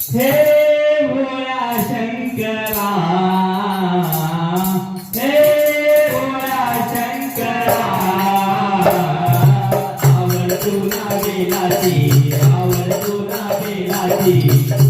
हे भोळ्या शंकरा हे भोळ्या शंकरा आवड तुला गेला आवड तुला गेला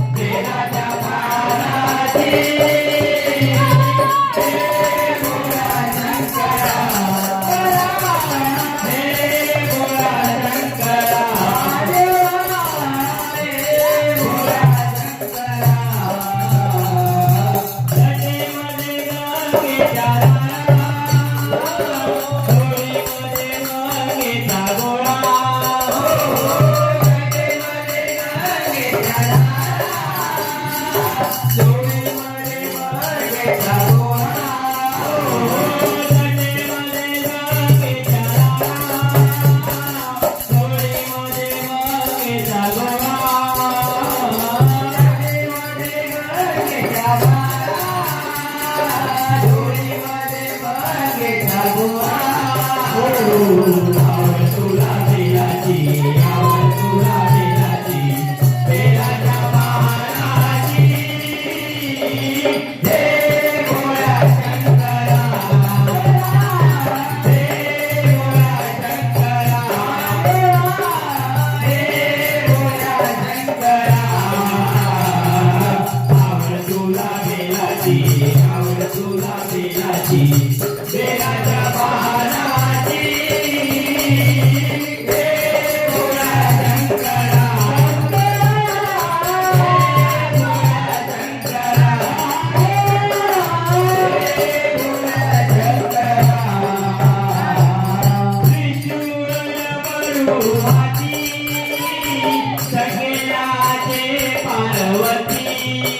पार्वती.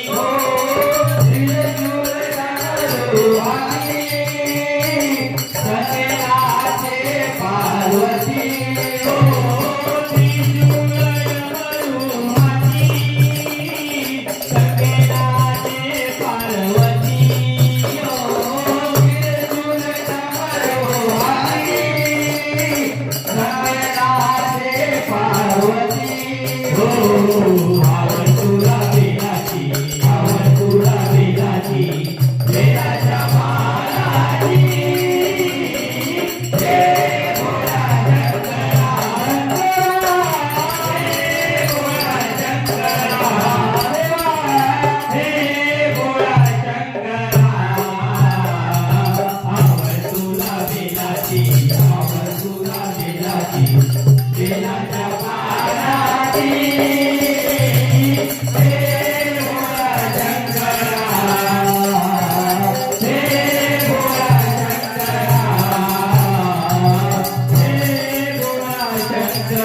हो. Hallelujah.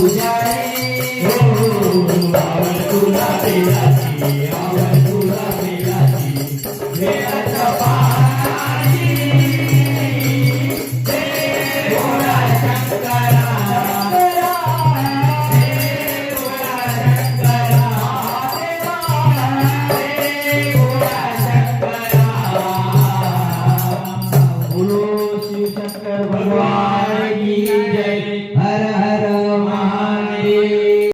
гуляй.